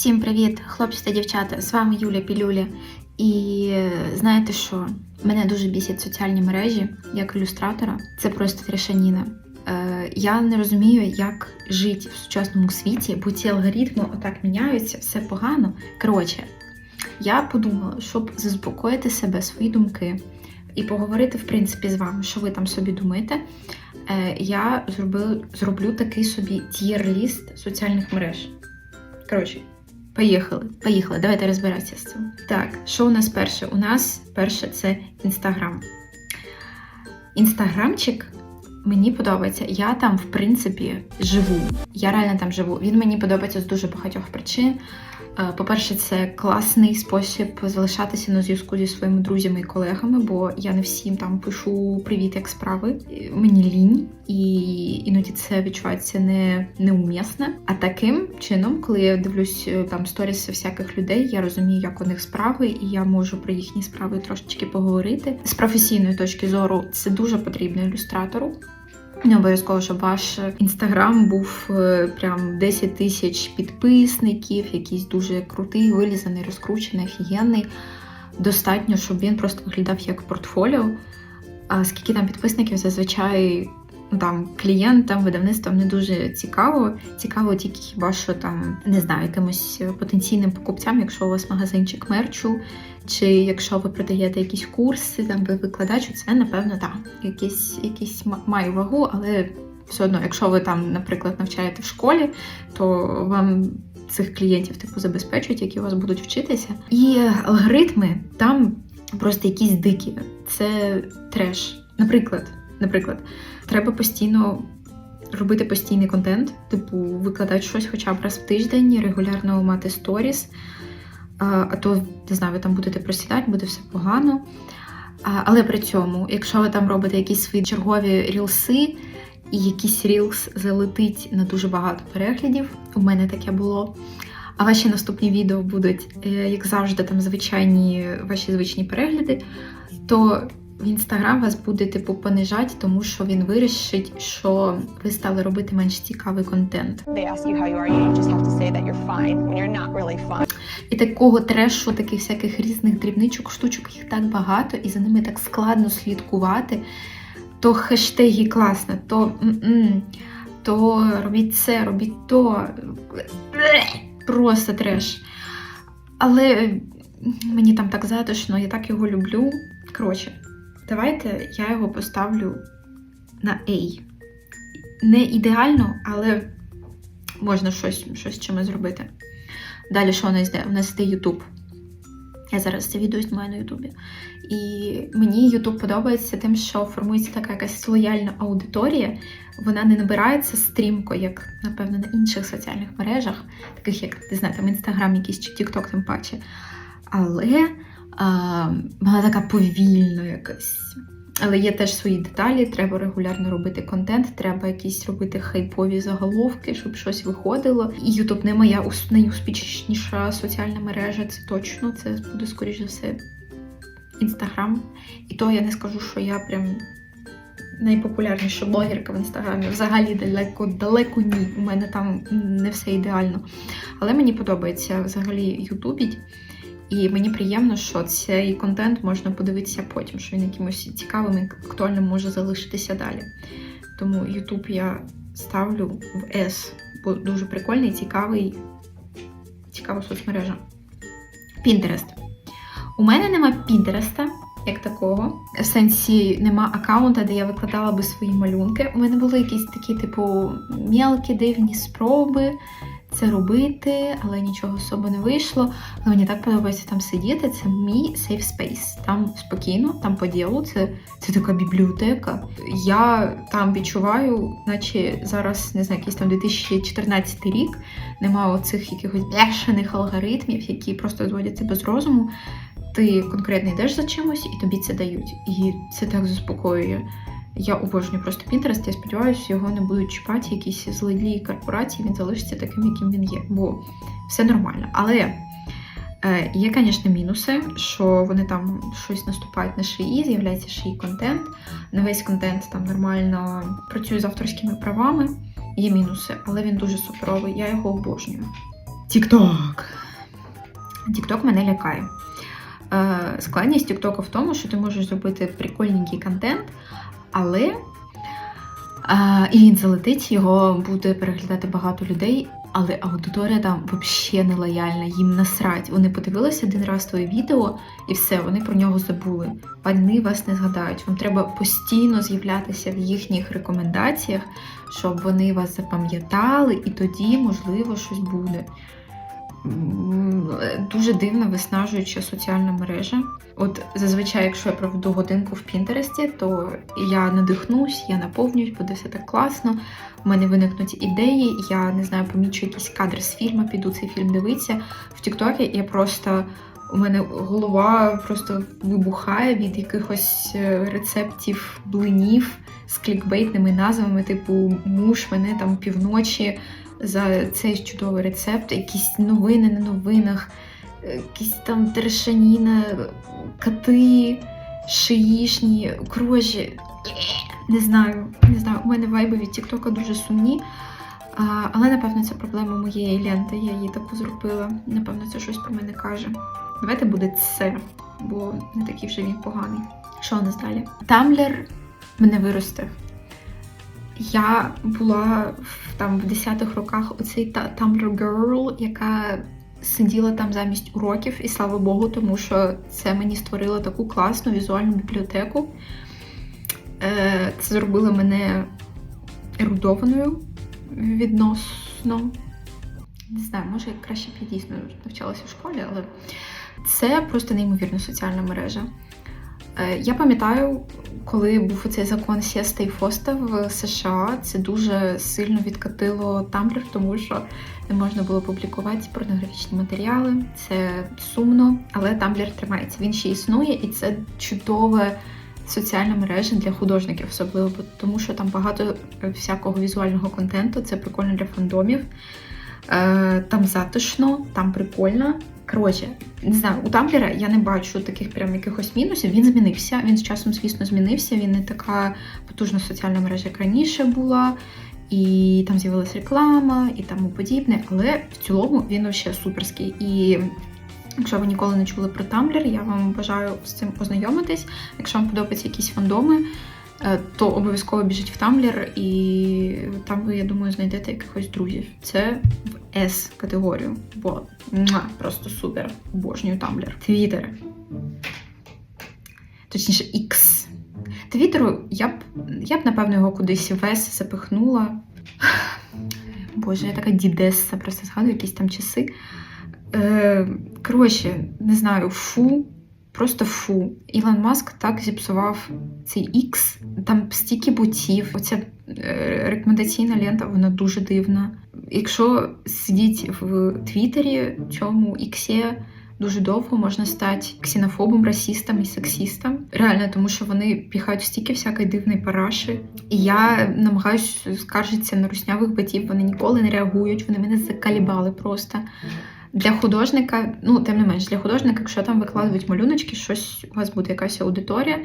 Всім привіт, хлопці та дівчата! З вами Юля Пілюля. І е, знаєте що? Мене дуже бісять соціальні мережі як ілюстратора. Це просто трішаніна. Е, я не розумію, як жити в сучасному світі, бо ці алгоритми отак міняються, все погано. Коротше, я подумала, щоб заспокоїти себе, свої думки і поговорити, в принципі, з вами, що ви там собі думаєте. е, Я зроблю, зроблю такий собі тір-ліст соціальних мереж. Коротше, поїхали. Поїхали. Давайте розбиратися з цим. Так, що у нас перше? У нас перше це Інстаграм. Інстаграмчик мені подобається. Я там, в принципі, живу. Я реально там живу. Він мені подобається з дуже багатьох причин. Е, По-перше, це класний спосіб залишатися на зв'язку зі своїми друзями і колегами, бо я не всім там пишу привіт, як справи. Е, Мені лінь, і іноді це відчувається не неумісне. А таким чином, коли я дивлюсь е, там сторіси всяких людей, я розумію, як у них справи, і я можу про їхні справи трошечки поговорити. З професійної точки зору це дуже потрібно ілюстратору. Не обов'язково, щоб ваш інстаграм був е, прям 10 тисяч підписників, якийсь дуже крутий, вилізаний, розкручений, офігенний. Достатньо, щоб він просто виглядав як портфоліо. А скільки там підписників, зазвичай там клієнтам, видавництвам не дуже цікаво. Цікаво тільки хіба що там не знаю, якимось потенційним покупцям, якщо у вас магазинчик мерчу, чи якщо ви продаєте якісь курси, там ви викладач, це напевно так, якийсь ма- має вагу, але все одно, якщо ви там, наприклад, навчаєте в школі, то вам цих клієнтів типу забезпечують, які у вас будуть вчитися. І алгоритми там просто якісь дикі. Це треш. Наприклад, наприклад, треба постійно робити постійний контент, типу викладати щось хоча б раз в тиждень, регулярно мати сторіс. А то, не знаю, ви там будете просідати, буде все погано. Але при цьому, якщо ви там робите якісь свої чергові рілси, і якийсь рілс залетить на дуже багато переглядів, у мене таке було. А ваші наступні відео будуть, е, як завжди, там звичайні ваші звичні перегляди, то інстаграм вас буде типу понижати, тому що він вирішить, що ви стали робити менш цікавий контент. І такого трешу, таких всяких різних дрібничок, штучок, їх так багато, і за ними так складно слідкувати. То хештеги класно, то м-м, то робіть це, робіть то. Просто треш. Але мені там так затишно, я так його люблю. Коротше, давайте я його поставлю на A. Не ідеально, але можна щось, щось чимось зробити. Далі що у нас йде? У нас йде Ютуб. Я зараз це відео знімаю на Ютубі. І мені Ютуб подобається тим, що формується така якась лояльна аудиторія. Вона не набирається стрімко, як, напевно, на інших соціальних мережах, таких як, не знаю, там Інстаграм якийсь чи Тікток, тим паче. Але а, вона така повільна якась. Але є теж свої деталі, треба регулярно робити контент, треба якісь робити хайпові заголовки, щоб щось виходило. І Ютуб не моя найуспішніша соціальна мережа, це точно. Це буде, скоріш за все, Інстаграм. І то я не скажу, що я прям найпопулярніша блогерка в інстаграмі. Взагалі далеко, далеко ні. У мене там не все ідеально. Але мені подобається взагалі ютубіть. І мені приємно, що цей контент можна подивитися потім, що він якимось цікавим і актуальним може залишитися далі. Тому YouTube я ставлю в S, бо дуже прикольний, цікавий, цікава соцмережа. Pinterest. У мене нема Pinterest, як такого. В сенсі нема аккаунта, де я викладала би свої малюнки. У мене були якісь такі, типу, мелкі дивні спроби це робити, але нічого особо не вийшло. Але мені так подобається там сидіти. Це мій safe space. Там спокійно, там по ділу. Це, це така бібліотека. Я там відчуваю, наче зараз не знаю, якийсь там 2014 рік. Нема оцих якихось бешених алгоритмів, які просто зводять тебе з розуму. Ти конкретно йдеш за чимось і тобі це дають. І це так заспокоює. Я обожнюю просто Pinterest, я сподіваюся, його не будуть чіпати якісь злі корпорації, він залишиться таким, яким він є. Бо все нормально. Але е, є, звісно, мінуси, що вони там щось наступають на шиї, з'являється шиї контент. Не весь контент там нормально працює з авторськими правами. Є мінуси, але він дуже суперовий, я його обожнюю. Тік-ток! TikTok мене лякає. Е, Складність TikTok в тому, що ти можеш зробити прикольненький контент, але а, і він залетить, його буде переглядати багато людей, але аудиторія там взагалі не лояльна, їм насрать. Вони подивилися один раз твоє відео і все, вони про нього забули. Вони вас не згадають. Вам треба постійно з'являтися в їхніх рекомендаціях, щоб вони вас запам'ятали, і тоді, можливо, щось буде. Дуже дивна, виснажуюча соціальна мережа. От зазвичай, якщо я проведу годинку в Пінтересті, то я надихнусь, я наповнюсь, буде все так класно. У мене виникнуть ідеї, я не знаю, помічу якийсь кадр з фільму, піду цей фільм дивитися. В Тіктокі я просто у мене голова просто вибухає від якихось е, рецептів блинів з клікбейтними назвами, типу муж мене там півночі за цей чудовий рецепт, якісь новини на новинах, якісь там трешаніна, коти, шиїшні, коротше, не знаю, не знаю. У мене вайби від Тіктока дуже сумні. А, але напевно це проблема моєї ленти. Я її таку зробила. Напевно, це щось про мене каже. Давайте буде це, бо не такий вже він поганий. Що у нас далі? Тамблер мене виростив. Я була там в 10-х роках оцей Tumblr Girl, яка сиділа там замість уроків, і слава Богу, тому що це мені створило таку класну візуальну бібліотеку. Е, Це зробило мене ерудованою відносно. Не знаю, може краще б навчалася в школі, але це просто неймовірна соціальна мережа. Е, Я пам'ятаю, коли був цей закон Сєста і Фоста в США, це дуже сильно відкатило Tumblr, тому що не можна було публікувати порнографічні матеріали. Це сумно, але Tumblr тримається. Він ще існує, і це чудове соціальна мережа для художників, особливо тому, що там багато е, всякого візуального контенту. Це прикольно для фандомів. Е, Там затишно, там прикольно. Коротше, не знаю, у Тамблера я не бачу таких прям якихось мінусів. Він змінився. Він з часом, звісно, змінився. Він не така потужна соціальна мережа, як раніше була. І там з'явилася реклама і тому подібне. Але в цілому він вообще суперський. І якщо ви ніколи не чули про Тамблер, я вам бажаю з цим познайомитись. Якщо вам подобаються якісь фандоми, то обов'язково біжіть в Тамблер, і там ви, я думаю, знайдете якихось друзів. Це в S категорію, бо муа, просто супер. Обожнюю Тамблер. Твіттер. Точніше, X. Твіттеру я б, я б, напевно, його кудись в S запихнула. Боже, я така дідесса, просто згадую якісь там часи. Е, коротше, не знаю, фу, просто фу. Ілон Маск так зіпсував цей X, там стільки ботів. Оця е, рекомендаційна лента, вона дуже дивна. Якщо сидіть в Твіттері, цьому іксі дуже довго можна стати ксенофобом, расистом і сексистом. Реально, тому що вони піхають стільки всякої дивної параші. І я намагаюся скаржитися на руснявих батьків, вони ніколи не реагують, вони мене закалібали просто. Для художника, ну тим не менш, для художника, якщо там викладають малюночки, щось у вас буде якась аудиторія.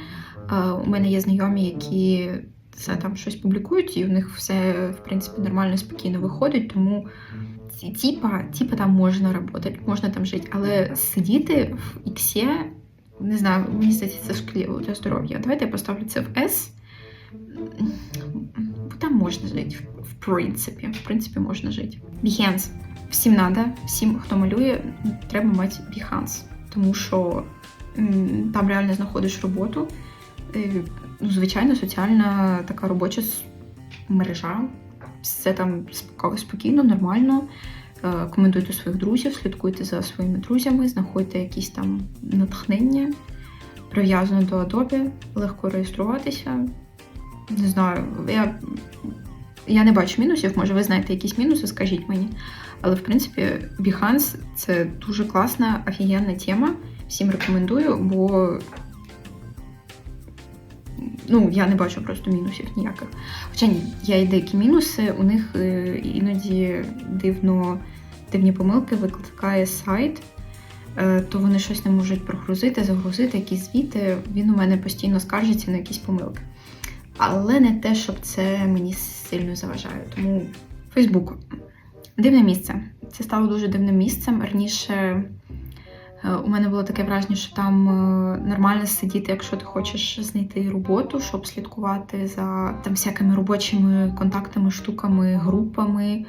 У мене є знайомі, які це там щось публікують, і у них все в принципі нормально, спокійно виходить. Тому типа, типа там можна працювати, можна там жити, але сидіти в іксі, не знаю, мені здається, це шкідливо для здоров'я. Давайте я поставлю це в. Бо Там можна жити, в- принципі. В принципі, можна жити. Behance. Всім надо, всім, хто малює, треба мати Behance. Тому що там реально знаходиш роботу. Е, Ну, звичайно, соціальна така робоча мережа. Все там спокійно, нормально. Коментуйте своїх друзів, слідкуйте за своїми друзями, знаходьте якісь там натхнення, прив'язане до Adobe, легко реєструватися. Не знаю, я, я не бачу мінусів, може ви знаєте якісь мінуси, скажіть мені. Але в принципі, Behance це дуже класна, офігенна тема. Всім рекомендую, бо ну, я не бачу просто мінусів ніяких. Хоча ні, є і деякі мінуси, у них е, іноді дивно, дивні помилки викликає сайт, е, то вони щось не можуть прогрузити, загрузити, якісь звіти. Він у мене постійно скаржиться на якісь помилки. Але не те, щоб це мені сильно заважає. Тому Фейсбук дивне місце. Це стало дуже дивним місцем. Раніше Е, У мене було таке враження, що там е, нормально сидіти, якщо ти хочеш знайти роботу, щоб слідкувати за там всякими робочими контактами, штуками, групами.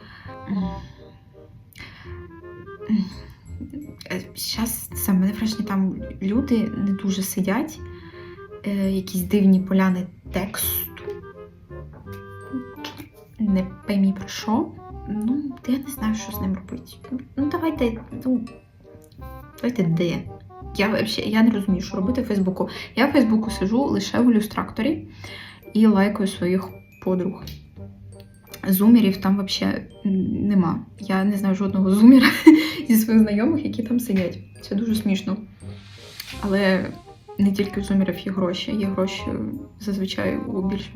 Зараз це мене враження, там люди не дуже сидять, е, якісь дивні поляни тексту. Не поймі про що. Ну, я не знаю, що з ним робити. Ну, давайте, ну, давайте де. Я взагалі я не розумію, що робити в Фейсбуку. Я в Фейсбуку сижу лише в ілюстракторі і лайкаю своїх подруг. Зумерів там взагалі нема. Я не знаю жодного зумера зі своїх знайомих, які там сидять. Це дуже смішно. Але не тільки у зумерів є гроші, є гроші зазвичай у більш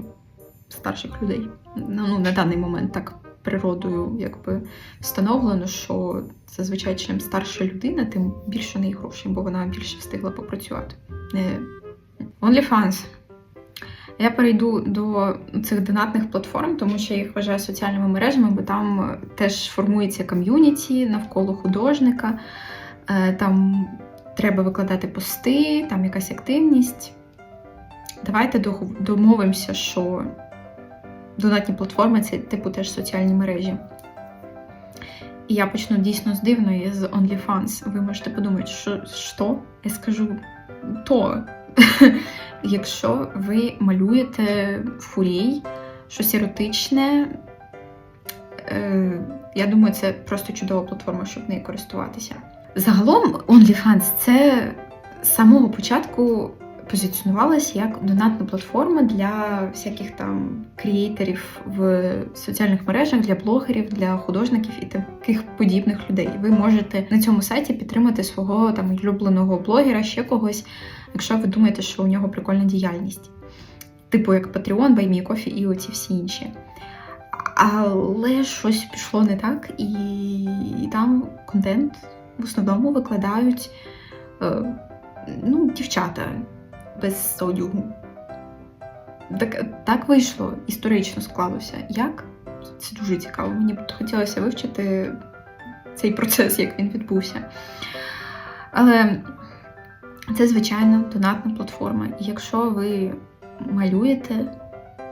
старших людей. Ну, ну, на даний момент так природою якби встановлено, що зазвичай чим старша людина, тим більше неї грошей, бо вона більше встигла попрацювати. OnlyFans. Я перейду до цих донатних платформ, тому що я їх вважаю соціальними мережами, бо там теж формується ком'юніті навколо художника. Е, Там треба викладати пости, там якась активність. Давайте домовимося, що донатні платформи це типу теж соціальні мережі. І я почну дійсно з дивної з OnlyFans. Ви можете подумати, що, що? Я скажу то. Якщо ви малюєте фурій, щось еротичне, е, я думаю, це просто чудова платформа, щоб нею користуватися. Загалом, OnlyFans це з самого початку позиціонувалася як донатна платформа для всяких там креаторів в соціальних мережах, для блогерів, для художників і таких подібних людей. Ви можете на цьому сайті підтримати свого там улюбленого блогера, ще когось, якщо ви думаєте, що у нього прикольна діяльність. Типу як Patreon, BuyMeCoffee і оці всі інші. Але щось пішло не так, і там контент в основному викладають е, ну, дівчата без одягу. Так, так вийшло, історично склалося. Як? Це дуже цікаво. Мені б хотілося вивчити цей процес, як він відбувся. Але це, звичайно, донатна платформа. І якщо ви малюєте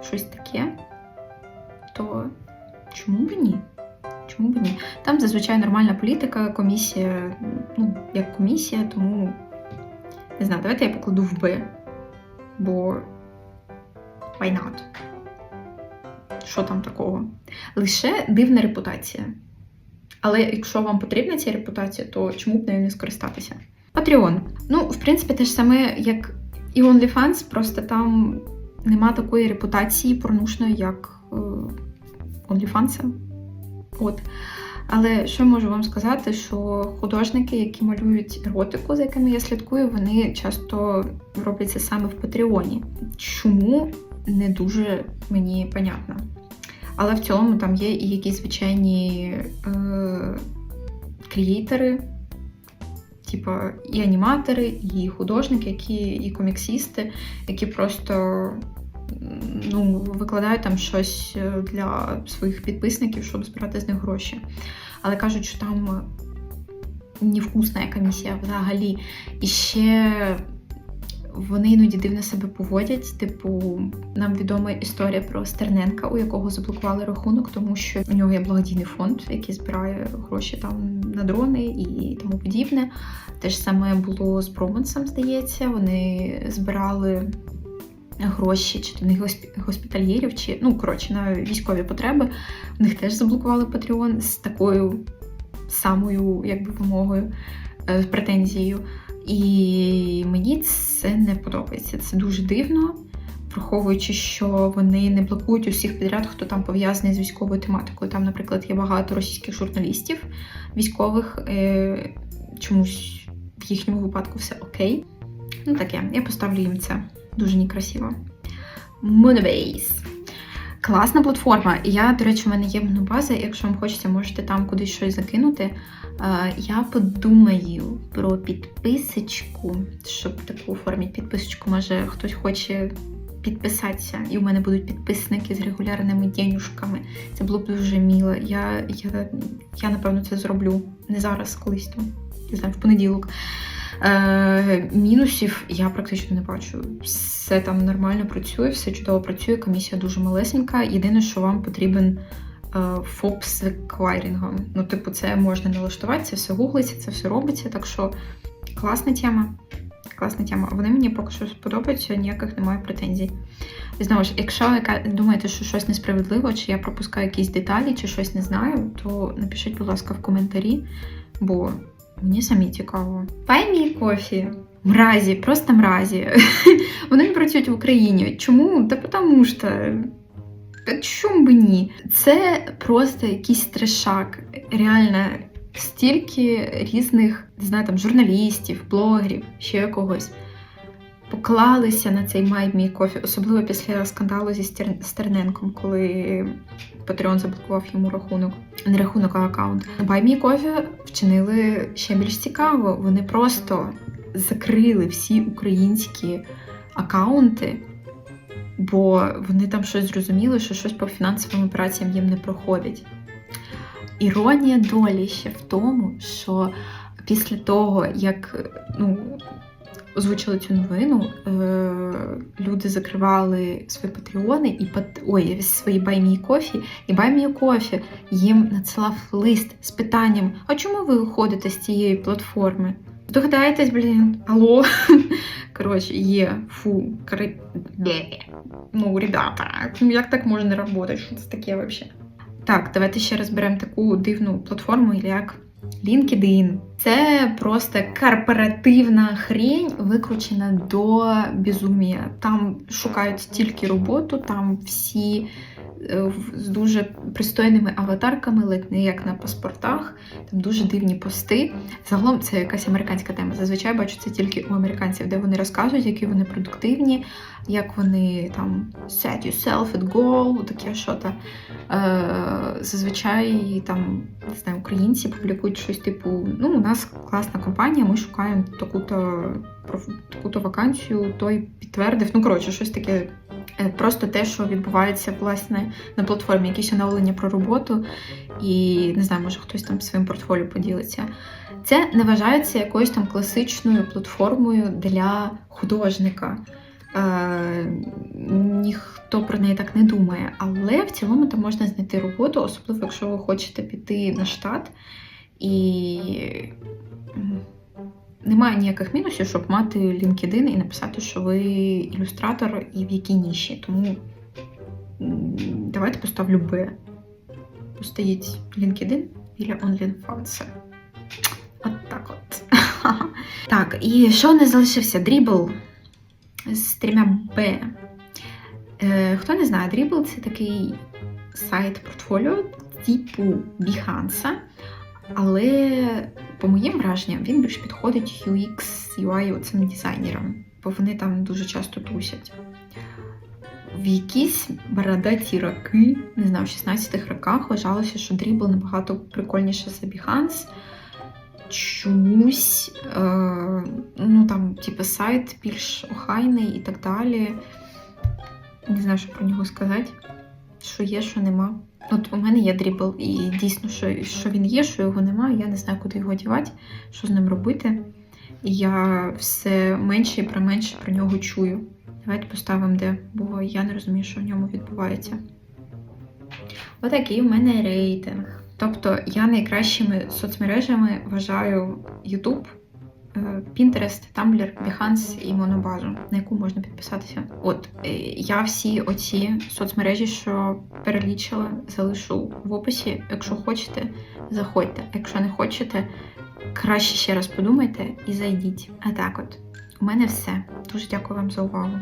щось таке, то чому б ні? Чому б ні? Там зазвичай нормальна політика, комісія, ну, як комісія, тому не знаю, давайте я покладу в Б. Бо why not? Що там такого? Лише дивна репутація. Але якщо вам потрібна ця репутація, то чому б нею не скористатися? Patreon. Ну, в принципі, те ж саме, як і OnlyFans, просто там нема такої репутації порнушної, як е, OnlyFans. От. Але що я можу вам сказати, що художники, які малюють еротику, за якими я слідкую, вони часто роблять це саме в Патреоні. Чому не дуже мені понятно. Але в цілому там є і якісь звичайні е, креатори, типа і аніматори, і художники, які, і коміксісти, які просто ну, викладають там щось е, для своїх підписників, щоб збирати з них гроші. Але кажуть, що там невкусна комісія взагалі. І ще вони іноді дивно себе поводять. Типу, нам відома історія про Стерненка, у якого заблокували рахунок, тому що у нього є благодійний фонд, який збирає гроші там на дрони і тому подібне. Те ж саме було з Бромансом, здається. Вони збирали гроші чи не госпі- госпітальєрів, чи ну коротше на військові потреби. У них теж заблокували Patreon з такою самою якби вимогою, е, претензією. І мені це не подобається. Це дуже дивно, враховуючи, що вони не блокують усіх підряд, хто там пов'язаний з військовою тематикою. Там, наприклад, є багато російських журналістів військових. Е, чомусь в їхньому випадку все окей. Ну таке, я поставлю їм це. Дуже некрасиво. Moonbase. Класна платформа. Я, до речі, у мене є монобаза. Якщо вам хочеться, можете там кудись щось закинути. Я подумаю про підписочку, щоб таку оформити підписочку. Може, хтось хоче підписатися, і у мене будуть підписники з регулярними денюжками. Це було б дуже мило. Я, я, я напевно, це зроблю не зараз, колись там, не знаю, в понеділок. Е, мінусів я практично не бачу. Все там нормально працює, все чудово працює, комісія дуже малесенька. Єдине, що вам потрібен е, ФОП з еквайрінгом. Ну, типу, це можна налаштувати, це все гуглиться, це все робиться. Так що класна тема. Класна тема. Вони мені поки що сподобаються, ніяких немає претензій. Знову ж, якщо ви думаєте, що щось несправедливо, чи я пропускаю якісь деталі, чи щось не знаю, то напишіть, будь ласка, в коментарі, бо мені самі цікаво. Паймі кофі. Мразі, просто мразі. Вони не працюють в Україні. Чому? Та тому що. Чому би ні? Це просто якийсь трешак. Реально, стільки різних, не знаю, там журналістів, блогерів, ще когось поклалися на цей май мій кофі, особливо після скандалу зі Стерненком, коли Patreon заблокував йому рахунок, не рахунок, а аккаунт. Бай мій кофі вчинили ще більш цікаво. Вони просто закрили всі українські аккаунти, бо вони там щось зрозуміли, що щось по фінансовим операціям їм не проходить. Іронія долі ще в тому, що після того, як ну, озвучили цю новину, е- люди закривали свої патреони і пат... ой, свої баймі кофі, і баймі кофі їм надсилав лист з питанням: а чому ви уходите з цієї платформи? Догадаєтесь, блін, алло. Коротше, є фу, кри... Ну, ребята, як так можна працювати? Що це таке взагалі? Так, давайте ще розберемо таку дивну платформу, як LinkedIn. Це просто корпоративна хрень, викручена до безумія. Там шукають тільки роботу, там всі з дуже пристойними аватарками, ледь не як на паспортах. Там дуже дивні пости. Загалом це якась американська тема. Зазвичай бачу це тільки у американців, де вони розказують, які вони продуктивні, як вони там set yourself at goal, таке що то. Е, зазвичай там не знаю, українці публікують щось типу: ну, у нас класна компанія, ми шукаємо таку-то проф- таку-то вакансію, той підтвердив. Ну, коротше, щось таке. е, Просто те, що відбувається власне на платформі, якісь оновлення про роботу, і не знаю, може хтось там своїм портфоліо поділиться. Це не вважається якоюсь там класичною платформою для художника. Е, ніхто про неї так не думає, але в цілому там можна знайти роботу, особливо якщо ви хочете піти на штат і немає ніяких мінусів, щоб мати LinkedIn і написати, що ви ілюстратор і в якій ніші. Тому давайте поставлю Б. Стоїть LinkedIn или OnlyFans. От так от. Так, і що не залишився? Дрібл з трьома Б. Е, хто не знає, Dribble це такий сайт портфоліо типу Behance, але по моїм враженням він більш підходить UX, UI цим дизайнерам, бо вони там дуже часто тусять. В якісь бородаті роки, не знаю, в 16-х роках вважалося, що Dribble набагато прикольніше за Behance. Чомусь, е, ну там, типу, сайт більш охайний і так далі. Не знаю, що про нього сказати. Що є, що нема. От у мене є дрібл, і дійсно, що, що він є, що його немає, я не знаю, куди його дівати, що з ним робити. І я все менше і про менше про нього чую. Давайте поставимо де, бо я не розумію, що в ньому відбувається. Отакий у мене рейтинг. Тобто я найкращими соцмережами вважаю YouTube, Pinterest, Tumblr, Behance і Монобазу, на яку можна підписатися. От е, я всі оці соцмережі, що перелічила, залишу в описі. Якщо хочете, заходьте. Якщо не хочете, краще ще раз подумайте і зайдіть. А так от, у мене все. Дуже дякую вам за увагу.